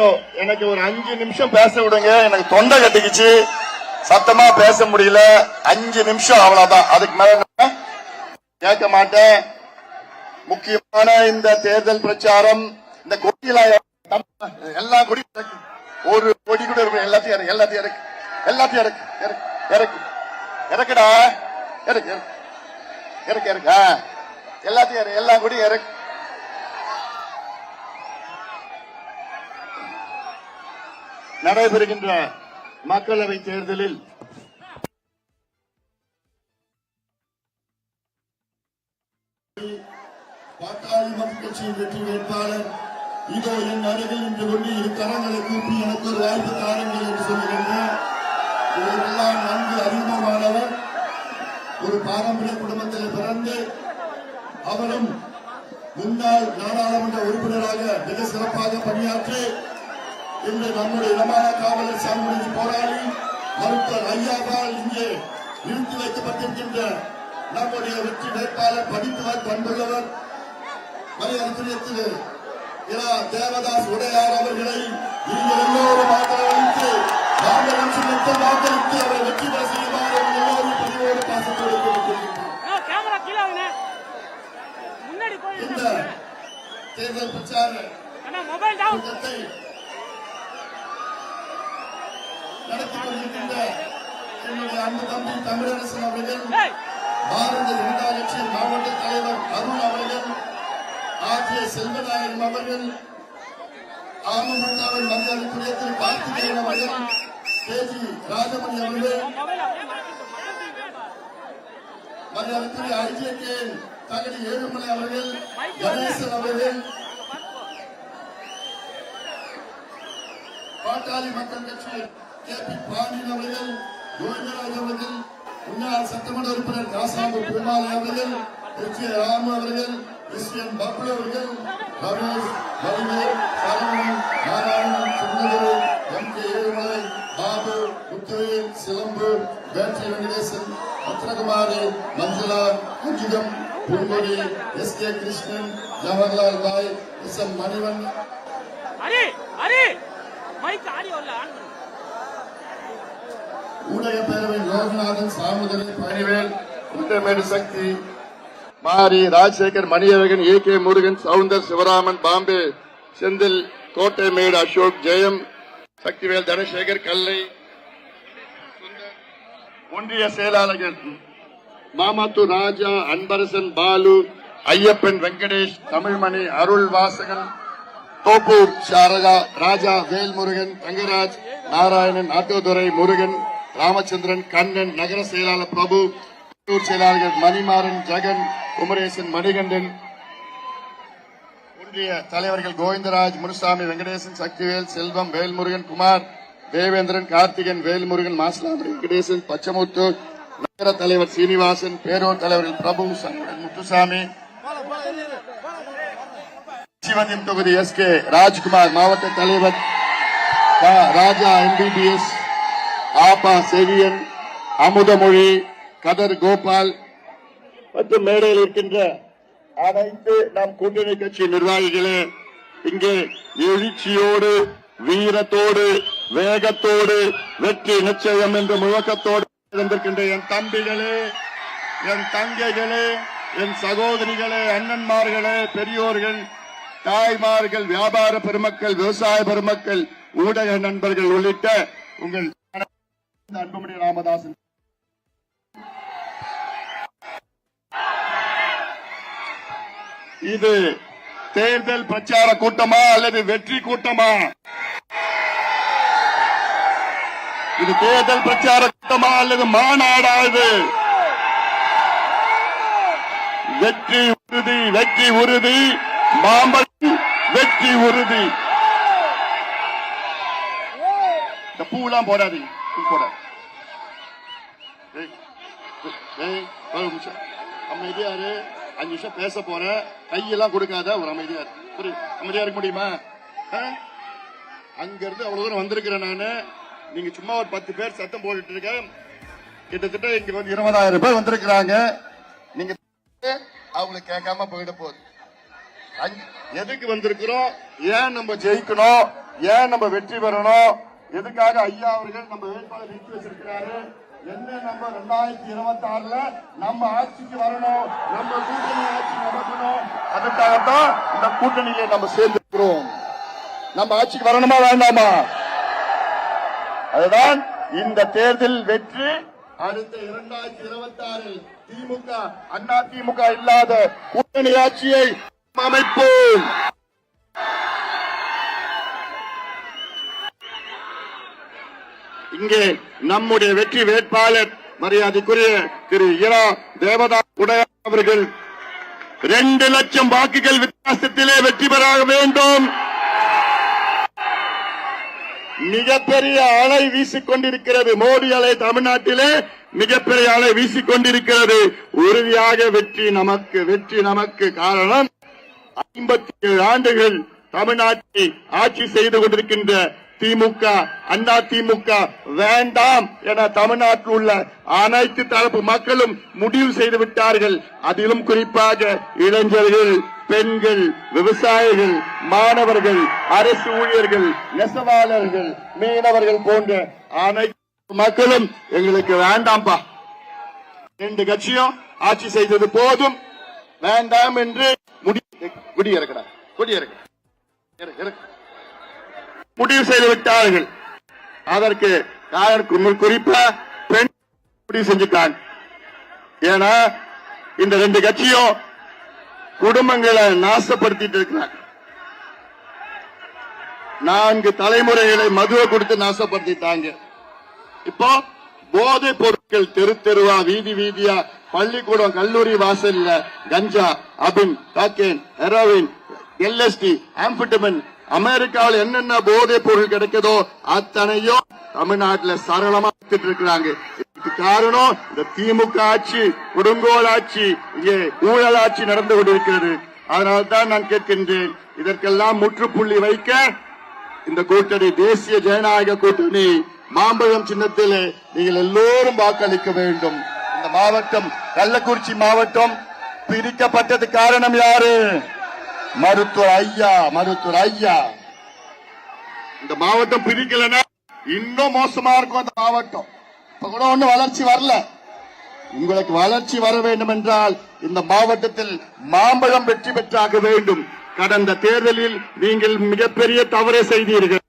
கொஞ்சம் எனக்கு ஒரு அஞ்சு நிமிஷம் பேச விடுங்க. எனக்கு தொண்டை கட்டிக்குச்சு. சத்தமா பேச முடியல. அஞ்சு நிமிஷம் அவ்வளவுதான். அதுக்கு மேல கேட்க மாட்டேன். முக்கியமான இந்த தேர்தல் பிரச்சாரம் இந்த கொடியில எல்லா கொடி இறக்கு. ஒரு கொடி கூட இருக்கும் எல்லாத்தையும் எல்லாத்தையும் இறக்கு. எல்லாத்தையும் இறக்கு. இறக்கு. இறக்குடா. இறக்கு. இறக்கு. இறக்கு. இறக்கு. எல்லாத்தையும் எல்லா கொடியும் இறக்கு. நடைபெறுகின்ற மக்களவை தேர்தலில் பாட்டாளி மக்கள் கட்சியின் வெற்றி வேட்பாளர் இதோ என் அருகில் இன்று கொண்டு இரு கரங்களை கூப்பி எனக்கு ஒரு வாய்ப்பு தாருங்கள் என்று சொல்லுகின்றேன். நன்கு அறிமுகமானவர். ஒரு பாரம்பரிய குடும்பத்தில் பிறந்து அவரும் முன்னாள் நாடாளுமன்ற உறுப்பினராக மிக சிறப்பாக பணியாற்றி இன்று நம்முடைய இடமான காவலர் சாகுபடி போராளி மருத்துவர் ஐயாவால் இங்கே நிறுத்தி வைக்கப்பட்டிருக்கின்ற நம்முடைய வெற்றி வேட்பாளர் படித்தவர் பண்புள்ளவர் மரியாதைக்குரிய திரு இரா தேவதாஸ் உடையார் அவர்களை நீங்கள் எல்லோரும் ஆதரவளித்து நாங்கள் சின்னத்தை வாக்களித்து அவரை வெற்றி பெற செய்யுமாறு எல்லோரும் பணியோடு பாசத்தோடு இந்த தேர்தல் பிரச்சார கூட்டத்தை நடத்திக் கொண்டிருக்கின்ற என்னுடைய அன்பு தம்பி தமிழரசன் அவர்கள் பாரத ஜனதா கட்சியின் மாவட்ட தலைவர் அருண் அவர்கள் ஆகிய செல்வநாயகம் அவர்கள் அமமுகவின் மரியாதைக்குரிய திரு கார்த்திகேயன் அவர்கள் கேஜி ராஜமணி அவர்கள் மரியாதைக்குரிய ஐஜேகே தகடி ஏழுமலை அவர்கள் கணேசன் அவர்கள் பாட்டாளி மக்கள் கட்சி கே பி பாண்டியன் அவர்கள் கோவிந்தராஜ் அவர்கள் முன்னாள் சட்டமன்ற உறுப்பினர் காசாம்பு பெருமாள் அவர்கள் திருச்சி ராம அவர்கள் எஸ். என் பப்ளு அவர்கள் Ramesh Valivel Saravanan Narayanan Sundaru M. K. Ezhumalai Babu Muthuvel Silambu battery Venkatesan Bhadrakumari Manjula Anjugam Punmudi S. K. Krishnan Jawaharlal Bhai S. M. Manivan array அரே! மைக் ஆடி வரல ஆன் ஊடக பேரவை லோகநாதன் சாமுதலை பணிவேல் குண்டமேடு சக்தி மாரி ராஜசேகர் மணியழகன் ஏ கே முருகன் சவுந்தர் சிவராமன் பாம்பே செந்தில் கோட்டைமேடு அசோக் ஜெயம் சக்திவேல் தனசேகர் கல்லை ஒன்றிய செயலாளர்கள் மாமாத்தூர் ராஜா அன்பரசன் பாலு ஐயப்பன் வெங்கடேஷ் தமிழ்மணி அருள் வாசகன் தோப்பூர் சாரதா ராஜா வேல்முருகன் தங்கராஜ் நாராயணன் ஆட்டோதுரை முருகன் ராமச்சந்திரன் கண்ணன் நகர செயலாளர் பிரபு செயலாளர்கள் மணிமாறன் ஜெகன் குமரேசன் மணிகண்டன் ஒன்றிய தலைவர்கள் கோவிந்தராஜ் முனுசாமி வெங்கடேசன் சக்திவேல் செல்வம் வேல்முருகன் குமார் தேவேந்திரன் கார்த்திகன் வேல்முருகன் மாசிலாமணி வெங்கடேசன் பச்சமுத்து நகர தலைவர் சீனிவாசன் பேரூர் தலைவர்கள் பிரபு முத்துசாமி சிவனின் தொகுதி எஸ் கே ராஜ்குமார் மாவட்ட தலைவர் ராஜா எம்பிபிஎஸ் ஆபா செவியன் அமுதமொழி கதர் கோபால். மற்றும் மேடையில் இருக்கின்ற அனைத்து நம் கூட்டணி கட்சி நிர்வாகிகளே இங்கே எழுச்சியோடு வீரத்தோடு வேகத்தோடு வெற்றி நிச்சயம் என்ற முழக்கத்தோடு இருந்திருக்கின்ற என் தம்பிகளே என் தங்கைகளே என் சகோதரிகளே அண்ணன்மார்களே பெரியோர்கள் தாய்மார்கள் வியாபார பெருமக்கள் விவசாய பெருமக்கள் ஊடக நண்பர்கள் உள்ளிட்ட உங்கள் அன்புமணி ராமதாசன். இது தேர்தல் பிரச்சார கூட்டமா அல்லது வெற்றி கூட்டமா? இது தேர்தல் பிரச்சார கூட்டமா அல்லது மாநாடா இது வெற்றி உறுதி வெற்றி உறுதி. மாம்பழம் வெற்றி உறுதி. இந்த பூலாம் போடாதீங்க பூ ஒரு நிமிஷம். அமைதியா இரு அஞ்சு நிமிஷம் பேச போற. கையெல்லாம் கொடுக்காத ஒரு அமைதியா இரு அமைதியா இருக்க முடியுமா? ஆ? அங்க இருந்து அவ்வளவு தூரம் வந்திருக்கிறேன் நானு. நீங்க சும்மா ஒரு பத்து பேர் சத்தம் போட்டுட்டு இருக்க. கிட்டத்தட்ட இங்க வந்து இருபதாயிரம் பேர் வந்திருக்கிறாங்க. நீங்க அவங்களுக்கு கேட்காம போயிட போகுது. எதுக்கு வந்திருக்கிறோம்? ஏன் நம்ம ஜெயிக்கணும்? ஏன் நம்ம வெற்றி பெறணும்? எதுக்காக ஐயா அவர்கள் நம்ம வேட்பாளர் நிறுத்தி வச்சிருக்கிறாரு? என்ன நம்ம ரெண்டாயிரத்தி இருபத்தி ஆறுல நம்ம ஆட்சிக்கு வரணும் நம்ம கூட்டணி ஆட்சி நடக்கணும். அதுக்காகத்தான் இந்த கூட்டணியில நம்ம சேர்ந்திருக்கிறோம். நம்ம ஆட்சிக்கு வரணுமா வேண்டாமா? அதுதான் இந்த தேர்தல் வெற்றி. அடுத்த இரண்டாயிரத்தி இருபத்தி ஆறில் திமுக அண்ணா திமுக இல்லாத கூட்டணி ஆட்சியை அமைப்போம். இங்கே நம்முடைய வெற்றி வேட்பாளர் மரியாதைக்குரிய திரு இரா தேவதா உடையார் அவர்கள் ரெண்டு லட்சம் வாக்குகள் வித்தியாசத்திலே வெற்றி பெற வேண்டும். மிகப்பெரிய அலை வீசிக்கொண்டிருக்கிறது மோடி அலை தமிழ்நாட்டிலே. மிகப்பெரிய அலை வீசிக்கொண்டிருக்கிறது. உறுதியாக வெற்றி நமக்கு வெற்றி நமக்கு காரணம் ஐம்பத்தி ஏழு ஆண்டுகள் தமிழ்நாட்டை ஆட்சி செய்து கொண்டிருக்கின்ற திமுக அண்ணா திமுக வேண்டாம் என தமிழ்நாட்டில் உள்ள அனைத்து தரப்பு மக்களும் முடிவு செய்து விட்டார்கள். அதிலும் குறிப்பாக இளைஞர்கள் பெண்கள் விவசாயிகள் மாணவர்கள் அரசு ஊழியர்கள் நெசவாளர்கள் மீனவர்கள் போன்ற அனைத்து மக்களும் எங்களுக்கு வேண்டாம்பா. ரெண்டு கட்சியும் ஆட்சி செய்தது போதும். வேண்டாம் என்று முடி குடி இறக்கடா குடி இறக்க இறக்கு, இறக்கு. முடிவு செய்து விட்டார்கள். அதற்கு அதற்கு மு- குறிப்பா பெண் முடிவு செஞ்சுட்டாங்க ஏன்னா இந்த ரெண்டு கட்சியும் குடும்பங்களை நாசப்படுத்திட்டு இருக்கிறாங்க. நான்கு தலைமுறைகளை மதுவை கொடுத்து நாசப்படுத்திட்டாங்க. இப்போ போதை பொருட்கள் தெரு தெருவா வீதி வீதியா பள்ளிக்கூடம் கல்லூரி வாசல்ல கஞ்சா அபின் காக்கேன் ஹெரோவின் எல்எஸ்டி ஆம்பிட்டமின் அமெரிக்காவில் என்னென்ன போதைப் பொருள் கிடைக்குதோ அத்தனையும் தமிழ்நாட்டுல சரளமா இருக்கிறாங்க காரணம் இந்த திமுக ஆட்சி கொடுங்கோல் ஆட்சி இங்கே ஊழல் ஆட்சி நடந்து கொண்டிருக்கிறது. அதனால்தான் நான் கேட்கின்றேன் இதற்கெல்லாம் முற்றுப்புள்ளி வைக்க இந்த கூட்டணி தேசிய ஜனநாயக கூட்டணி மாம்பழம் சின்னத்திலே நீங்கள் எல்லோரும் வாக்களிக்க வேண்டும். இந்த மாவட்டம் கள்ளக்குறிச்சி மாவட்டம் பிரிக்கப்பட்டது காரணம் யாரு? மருத்துவர் ஐயா மருத்துவர் ஐயா. இந்த மாவட்டம் பிரிக்கலன்னா இன்னும் மோசமா இருக்கும் அந்த மாவட்டம். இப்ப கூட ஒண்ணு வளர்ச்சி வரல. உங்களுக்கு வளர்ச்சி வர வேண்டும் என்றால் இந்த மாவட்டத்தில் மாம்பழம் வெற்றி பெற்றாக வேண்டும். கடந்த தேர்தலில் நீங்கள் மிகப்பெரிய தவறை செய்தீர்கள்.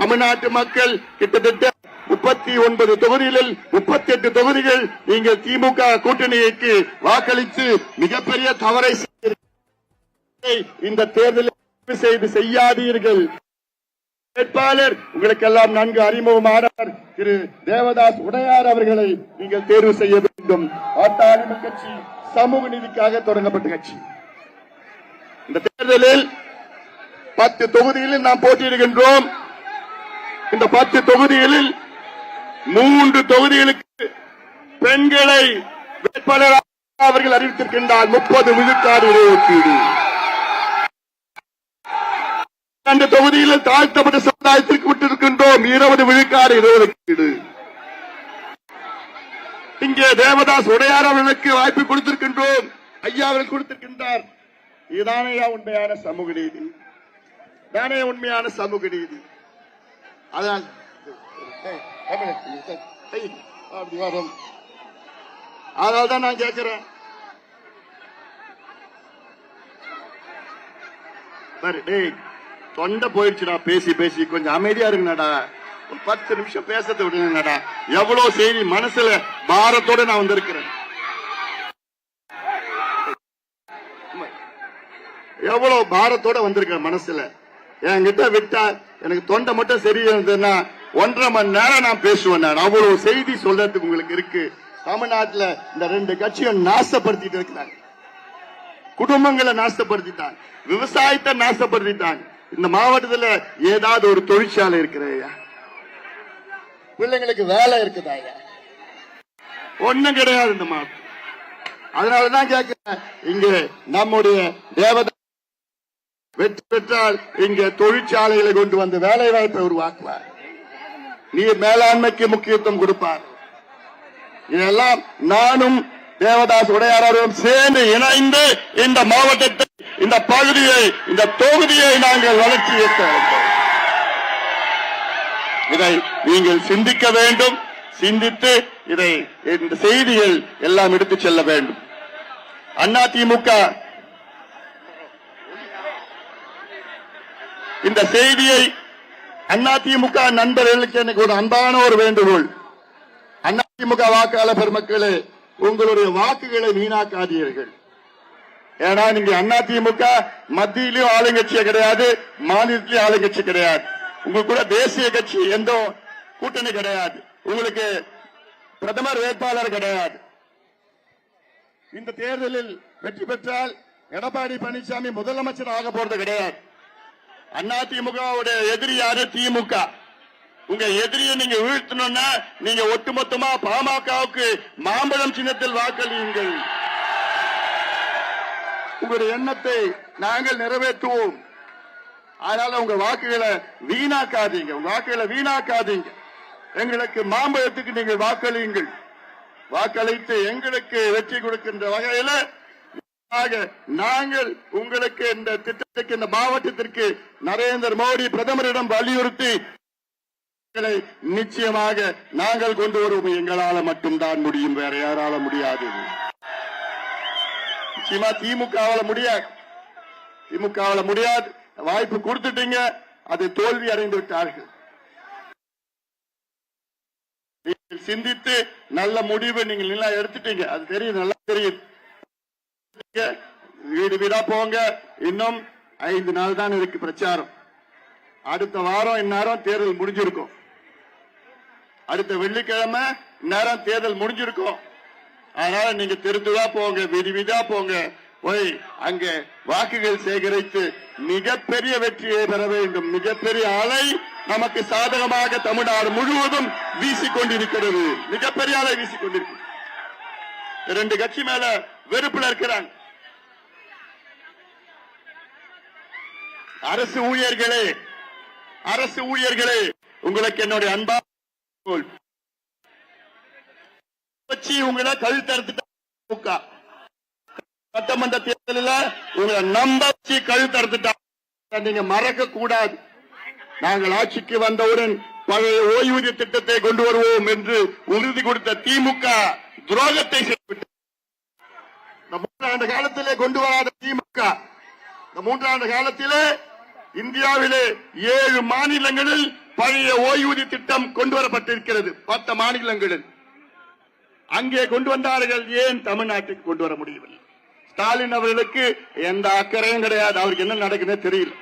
தமிழ்நாட்டு மக்கள் கிட்டத்தட்ட முப்பத்தி ஒன்பது தொகுதிகளில் முப்பத்தி எட்டு தொகுதிகள் நீங்கள் திமுக கூட்டணிக்கு வாக்களித்து மிகப்பெரிய தவறை செய்தீர்கள். இந்த தேர்தலில் செய்து செய்யாதீர்கள். வேட்பாளர் உங்களுக்கெல்லாம் நன்கு அறிமுகமானார். திரு. தேவதாஸ் உடையார் அவர்களை நீங்கள் தேர்வு செய்ய வேண்டும். பாட்டாளிம கட்சி சமூக நீதிக்காக தொடங்கப்பட்ட கட்சி. இந்த தேர்தலில் பத்து தொகுதிகளில் நாம் போட்டியிடுகின்றோம். இந்த பத்து தொகுதிகளில் மூன்று தொகுதிகளுக்கு பெண்களை வேட்பாளராக அவர்கள் அறிவித்திருக்கின்றார். முப்பது விழுக்காடு இடஒதுக்கீடு அந்த தொகுதியில் தாழ்த்தப்பட்ட சமுதாயத்திற்கு விட்டிருக்கின்றோம் இருபது விழுக்காடு இடஒதுக்கீடு இங்கே தேவதாஸ் உடையார் அவர்களுக்கு வாய்ப்பு கொடுத்திருக்கின்றோம் ஐயா அவர்கள் கொடுத்திருக்கின்றார் இதுதானையா உண்மையான சமூக நீதி தானே உண்மையான சமூக நீதி அதனால் அதனால தான் நான் கேட்கிறேன் பாரு டேய் தொண்டை போயிடுச்சுடா பேசி பேசி. கொஞ்சம் அமைதியா இருக்குங்கடா ஒரு பத்து நிமிஷம் பேசத்தை விடுங்கடா. எவ்வளவு செய்தி மனசுல பாரத்தோட நான் வந்திருக்கிறேன். எவ்வளவு பாரத்தோட வந்திருக்கேன் மனசுல. என்கிட்ட விட்டா எனக்கு தொண்டை மட்டும் சரியிருந்ததுன்னா ஒன்றரை மணி நேரம் நான் பேசுவேன் நான் அவ்வளவு செய்தி சொல்றதுக்கு உங்களுக்கு இருக்கு. தமிழ்நாட்டுல இந்த ரெண்டு கட்சியும் நாசப்படுத்திட்டு இருக்கிறாங்க. குடும்பங்களை நாசப்படுத்திட்டாங்க. விவசாயத்தை நாசப்படுத்திட்டாங்க. இந்த மாவட்டத்துல ஏதாவது ஒரு தொழிற்சாலை இருக்கிறையா பிள்ளைங்களுக்கு வேலை இருக்குதா ஒண்ணும் கிடையாது இந்த மாவட்டம். அதனாலதான் கேட்கிறேன் இங்க நம்முடைய தேவதா வெற்றி பெற்றால் இங்க தொழிற்சாலைகளை கொண்டு வந்து வேலை வாய்ப்பை உருவாக்குவார். நீர் மேலாண்மைக்கு முக்கியத்துவம் கொடுப்பார். இதெல்லாம் நானும் தேவதாஸ் உடையாரும் சேர்ந்து இணைந்து இந்த மாவட்டத்தை இந்த பகுதியை இந்த தொகுதியை நாங்கள் வளர்ச்சி இயக்க வேண்டும். இதை நீங்கள் சிந்திக்க வேண்டும். சிந்தித்து இதை இந்த செய்திகள் எல்லாம் எடுத்துச் செல்ல வேண்டும். அண்ணா திமுக இந்த செய்தியை அண்ணா திமுக நண்பர்களுக்கு எனக்கு ஒரு அன்பான ஒரு வேண்டுகோள். அதிமுக வாக்காளர் பெருமக்களே உங்களுடைய வாக்குகளை வீணாக்காதீர்கள். ஏன்னா நீங்க அதிமுக மத்தியிலயும் ஆளுங்கட்சியே கிடையாது மாநிலத்திலயும் ஆளுங்கட்சி கிடையாது. உங்களுக்கு கூட தேசிய கட்சி எந்த கூட்டணி கிடையாது. உங்களுக்கு பிரதமர் வேட்பாளர் கிடையாது. இந்த தேர்தலில் வெற்றி பெற்றால் எடப்பாடி பழனிசாமி முதலமைச்சர் ஆக போறது கிடையாது. அதிமுகவுடைய எதிரி யாரு? திமுக. உங்க எதிரியை நீங்க வீழ்த்தணும்னா நீங்க ஒட்டுமொத்தமா பாமகவுக்கு மாம்பழம் சின்னத்தில் வாக்களியுங்கள். உங்களுடைய எண்ணத்தை நாங்கள் நிறைவேற்றுவோம். அதனால உங்க வாக்குகளை வீணாக்காதீங்க. உங்க வாக்குகளை வீணாக்காதீங்க. எங்களுக்கு மாம்பழத்துக்கு நீங்கள் வாக்களியுங்கள். வாக்களித்து எங்களுக்கு வெற்றி கொடுக்கின்ற வகையில நாங்கள் உங்களுக்கு இந்த திட்டத்துக்கு இந்த மாவட்டத்திற்கு நரேந்திர மோடி பிரதமரிடம் வலியுறுத்தி நிச்சயமாக நாங்கள் கொண்டு வருவோம். எங்களால மட்டும்தான் முடியும். வேற யாரால முடியாது. நிச்சயமா திமுகவால முடியாது. திமுகவால முடியாது. வாய்ப்பு கொடுத்துட்டீங்க. அது தோல்வி அடைந்து விட்டார்கள் சிந்தித்து நல்ல முடிவு நீங்க நல்லா எடுத்துட்டீங்க. அது தெரியும் நல்லா தெரியும் வீடு வீடா போங்க. இன்னும் ஐந்து நாள் தான் இருக்கு பிரச்சாரம். அடுத்த வாரம் இந்நேரம் தேர்தல் முடிஞ்சிருக்கும். அடுத்த வெள்ளிக்கிழமை இந்நேரம் தேர்தல் முடிஞ்சிருக்கும். அதனால நீங்க திருந்துதா போங்க விரிவிதா போங்க. போய் அங்க வாக்குகள் சேகரித்து மிகப்பெரிய வெற்றியை பெற வேண்டும். மிகப்பெரிய அலை நமக்கு சாதகமாக தமிழ்நாடு முழுவதும் வீசிக்கொண்டிருக்கிறது. மிகப்பெரிய அலை வீசிக்கொண்டிருக்கு ரெண்டு கட்சி மேல வெறுப்புல இருக்கிறாங்க. அரசு ஊழியர்களே அரசு ஊழியர்களே உங்களுக்கு என்னுடைய அன்பா வச்சு உங்களை கழுத்தறுத்துட்டாங்க சட்டமன்ற தேர்தலில் உங்களை நம்ப வச்சு கழுத்தறுத்துட்டாங்க நீங்க மறக்க கூடாது. நாங்கள் ஆட்சிக்கு வந்தவுடன் பழைய ஓய்வூதிய திட்டத்தை கொண்டு வருவோம் என்று உறுதி கொடுத்த திமுக துரோகத்தை செய்துவிட்டது. இந்த மூன்றாண்டு காலத்திலே கொண்டு வராத திமுக இந்த மூன்றாண்டு காலத்திலே இந்தியாவிலே ஏழு மாநிலங்களில் பழைய ஓய்வூதிய திட்டம் கொண்டு வரப்பட்டிருக்கிறது. பத்து மாநிலங்களில். அங்கே கொண்டு வந்தார்கள் ஏன் தமிழ்நாட்டுக்கு கொண்டு வர முடியவில்லை? ஸ்டாலின் அவர்களுக்கு எந்த அக்கறையும் கிடையாது. அவருக்கு என்ன நடக்குதுன்னு தெரியல.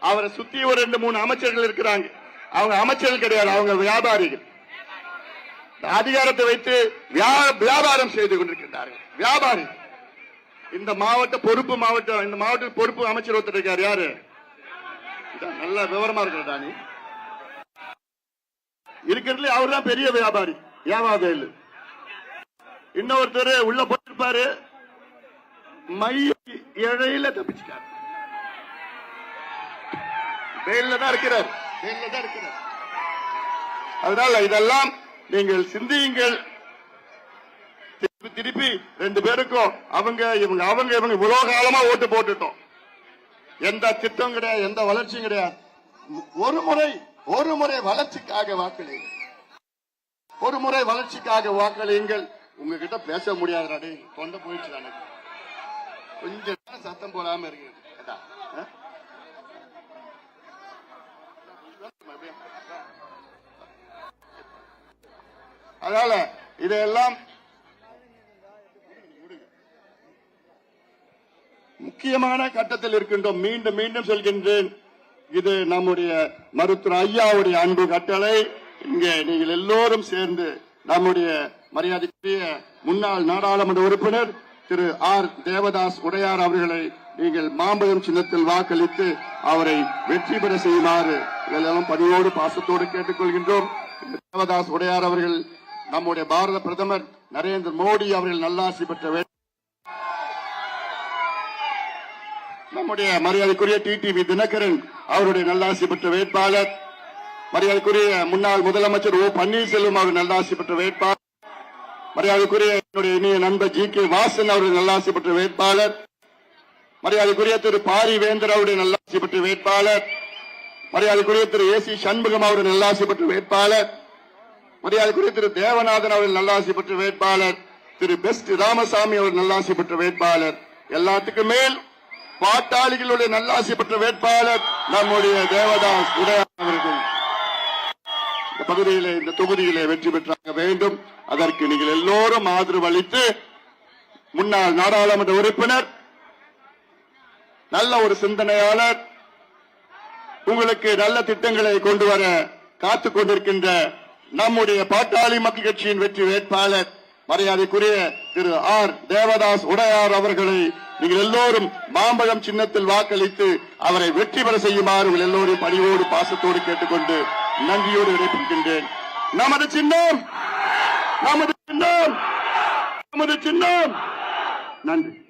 அவரை சுத்தி ஒரு ரெண்டு மூணு அமைச்சர்கள் இருக்கிறாங்க. அவங்க அமைச்சர்கள் கிடையாது அவங்க வியாபாரிகள். அதிகாரத்தை வைத்து வியா- வியாபாரம் செய்து கொண்டிருக்கின்றார்கள். வியாபாரி இந்த மாவட்ட பொறுப்பு மாவட்டம் இந்த மாவட்ட பொறுப்பு அமைச்சர் ஒருத்தர் இருக்காரு யாரு? நல்ல விவரமா இருக்கிற நீ இருக்கிறதுல அவர் தான் பெரிய வியாபாரி. வியாபாரம் இன்னொருத்தர் உள்ள போட்டிருப்பாரு மைய இழையில தப்பிச்சிட்டார். வெயில்ல தான் இருக்கிறார். வெயில்ல தான் இருக்கிறார். அதனால இதெல்லாம் நீங்கள் சிந்தியுங்கள். திருப்பி திருப்பி ரெண்டு பேருக்கும் அவங்க இவங்க அவங்க இவங்க இவ்வளவு காலமா ஓட்டு போட்டுட்டோம். எந்த திட்டம் கிடையாது எந்த வளர்ச்சியும் கிடையாது. ஒரு முறை ஒரு முறை வளர்ச்சிக்காக வாக்களிங்க ஒரு முறை வளர்ச்சிக்காக வாக்களியுங்கள். உங்ககிட்ட பேச முடியாது டேய் தொண்டை போயிடுச்சு எனக்கு. கொஞ்சம் சத்தம் போடாம இருக்கு அதனால இதையெல்லாம் முக்கியமான கட்டத்தில் இருக்கின்றோம். மீண்டும் மீண்டும் சொல்கின்றேன். இது நம்முடைய மருத்துவர் ஐயாவுடைய அன்பு கட்டளை. இங்கே நீங்கள் எல்லோரும் சேர்ந்து நம்முடைய மரியாதைக்குரிய முன்னாள் நாடாளுமன்ற உறுப்பினர் திரு ஆர். தேவதாஸ் உடையார் அவர்களை நீங்கள் மாம்பழம் சின்னத்தில் வாக்களித்து அவரை வெற்றி பெற செய்யுமாறு இதெல்லாம் பணியோடு பாசத்தோடு கேட்டுக்கொள்கின்றோம். தேவதாஸ் உடையார் அவர்கள் நம்முடைய பாரத பிரதமர் நரேந்திர மோடி அவர்கள் நல்லாசி பெற்ற வே- நம்முடைய மரியாதைக்குரிய டிடிவி தினகரன் அவருடைய நல்லாசி பெற்ற வேட்பாளர் மரியாதைக்குரிய முன்னாள் முதலமைச்சர் ஓ பன்னீர்செல்வம் அவர் நல்லாசி பெற்ற வேட்பாளர். மரியாதைக்குரிய என்னுடைய இனிய நண்பர் ஜி கே வாசன் அவர்கள் நல்லாசி பெற்ற வேட்பாளர். மரியாதைக்குரிய திரு பாரி வேந்தர் அவருடைய நல்லாசி பெற்ற வேட்பாளர். மரியாதைக்குரிய திரு ஏ சி சண்முகம் அவருடைய நல்லாசி பெற்ற வேட்பாளர். மரியாதைக்குரிய திரு தேவநாதன் அவர்கள் நல்லாசி பெற்ற வேட்பாளர். திரு பெஸ்ட் ராமசாமி அவர் நல்லாசி பெற்ற வேட்பாளர். எல்லாத்துக்கும் மேல் பாட்டாளிகளுடைய நல்லாசி பெற்ற வேட்பாளர் நம்முடைய தேவதாஸ் உதயா அவர்கள். பகுதியிலே இந்த தொகுதியிலே வெற்றி பெற்றாக வேண்டும். அதற்கு நீங்கள் எல்லோரும் ஆதரவு அளித்து முன்னாள் நாடாளுமன்ற உறுப்பினர் நல்ல ஒரு சிந்தனையாளர் உங்களுக்கு நல்ல திட்டங்களை கொண்டு வர காத்துக் கொண்டிருக்கின்ற நம்முடைய பாட்டாளி மக்கள் கட்சியின் வெற்றி வேட்பாளர் மரியாதைக்குரிய திரு ஆர். தேவதாஸ் உடையார் அவர்களை நீங்கள் எல்லோரும் மாம்பழம் சின்னத்தில் வாக்களித்து அவரை வெற்றி பெற செய்யுமாறு எல்லோரும் பணிவோடு பாசத்தோடு கேட்டுக்கொண்டு நன்றியோடு விடைபெறுகின்றேன். நமது சின்னம் நமது சின்னம் நமது சின்னம். நன்றி.